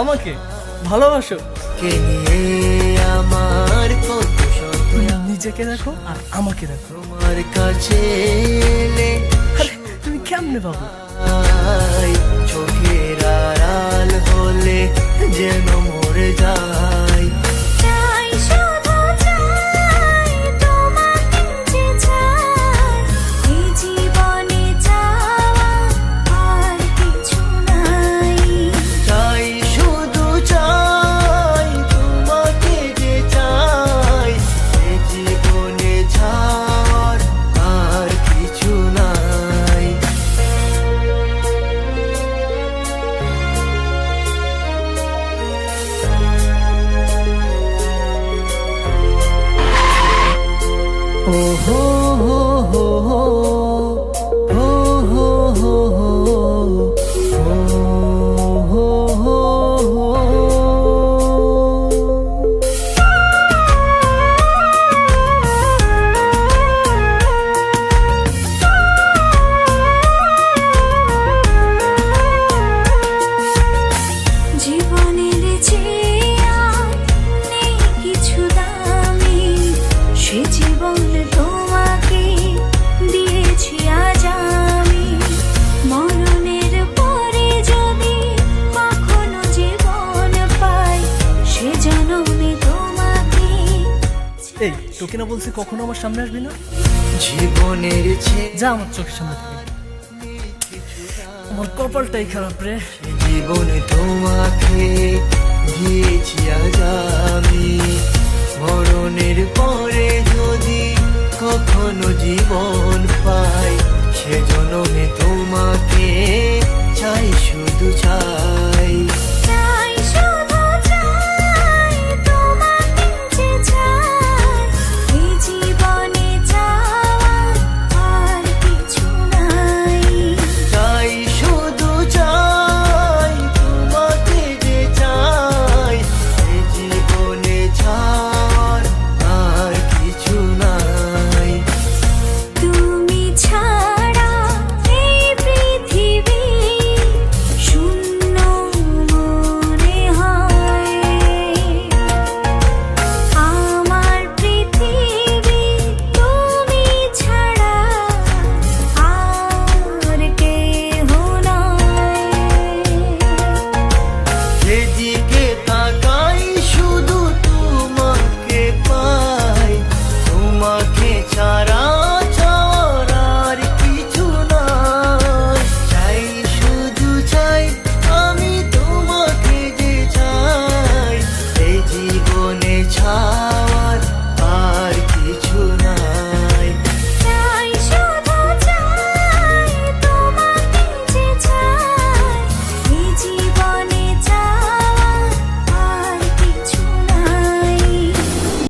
আমাকে ভালোবাসো। আমার নিজেকে দেখো আর আমাকে দেখো। তোমার কাছে তুমি কেমনে পাবো? চোখের আড়াল হলে যেন 哦吼。তোকে না বলছি কখনো আমার সামনে আসবি না? জীবনের যা আমার চোখের সামনে থেকে। আমার কপালটাই খারাপ রে। জীবনে তোমাকে দিয়েছি আজ আমি। মরণের পরে যদি কখনো জীবন পাই সে জনমে তোমাকে চাই শুধু চাই।